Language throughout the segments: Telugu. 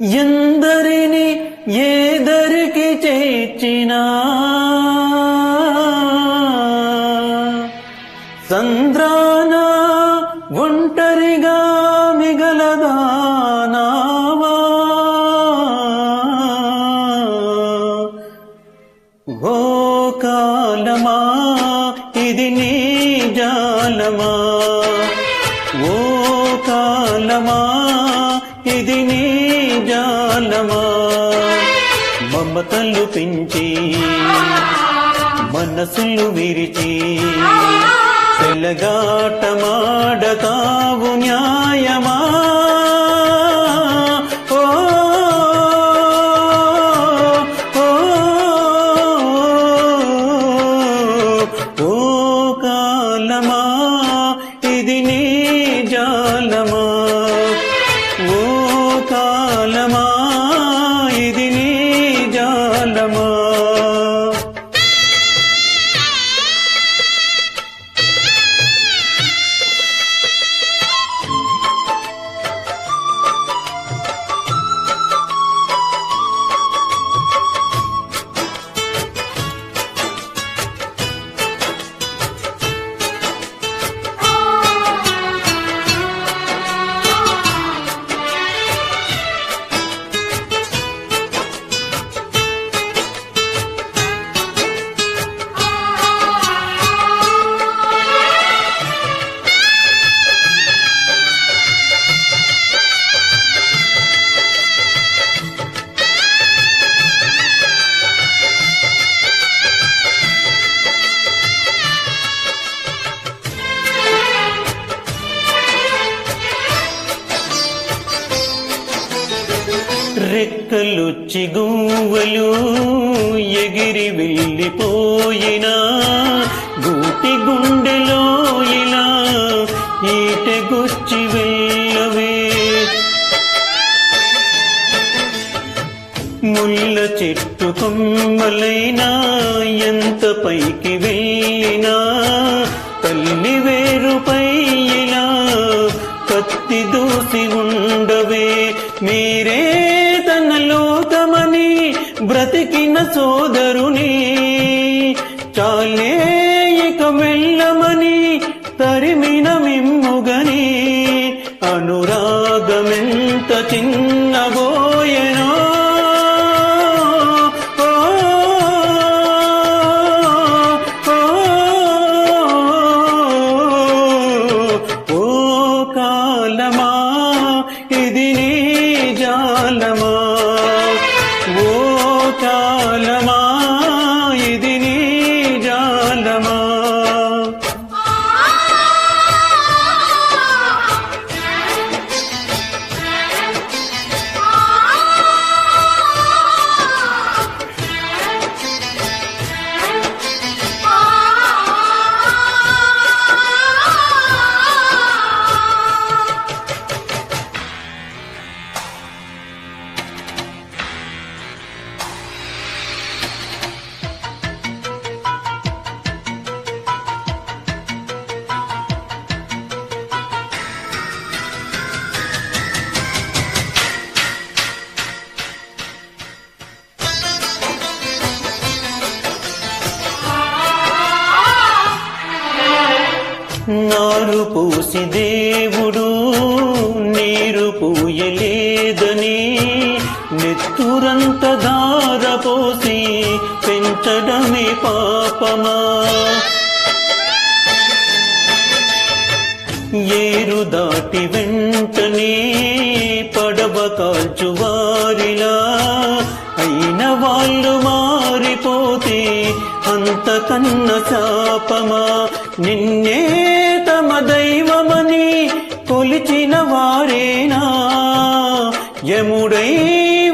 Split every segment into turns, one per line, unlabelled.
ఎందరిని ఏదరికి చేర్చినా? సంద్రాన ఒంటరిగా మిగలదానావా? ఓ కాలమా ఇది నీ జాలమా? ఓ కాలమా ఇది నీ జాలమా మమతలు పెంచి మనసులు విరిచి తెల్లగాటమాడతావు న్యాయమా? రెక్కలు చిగువలు ఎగిరి వెళ్ళిపోయినా గూటి గుండెలో ఇలా ఈటెగొచ్చి వెళ్ళవే. ముళ్ళ చెట్టు కొమ్మలైనా ఎంత పైకి వెళ్ళినా బ్రతికిన సోదరుని చాలే ఇక వెళ్ళమని తరిమిన మిమ్ముగని అనురాగమెంత చిన్న నారు పూసి దేవుడు నీరు పూయలేదని నెత్తురంత ధార పోసి పెంచడమే పాపమా. ఏరు దాటి వెంటనే పడవ కాల్చువారిలా అయిన వాళ్ళు మారిపోతే అంతకన్న శాపమా. నిన్నే దైవమని కొలిచిన వారేనా? యముడై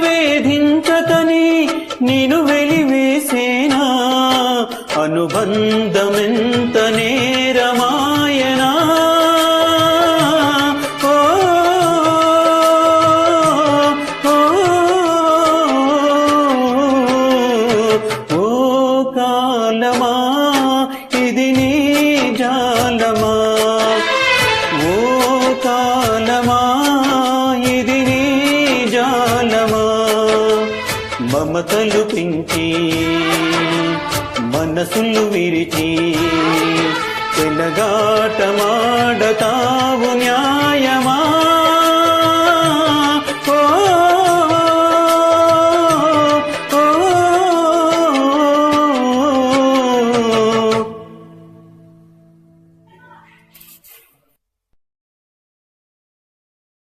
వేధించకని నేను వెలివేసేనా? అనుబంధమెంత నేరమా? మమతలు పెంచి మనసులు విరిచి తెలగాటమాడతావు న్యాయమా?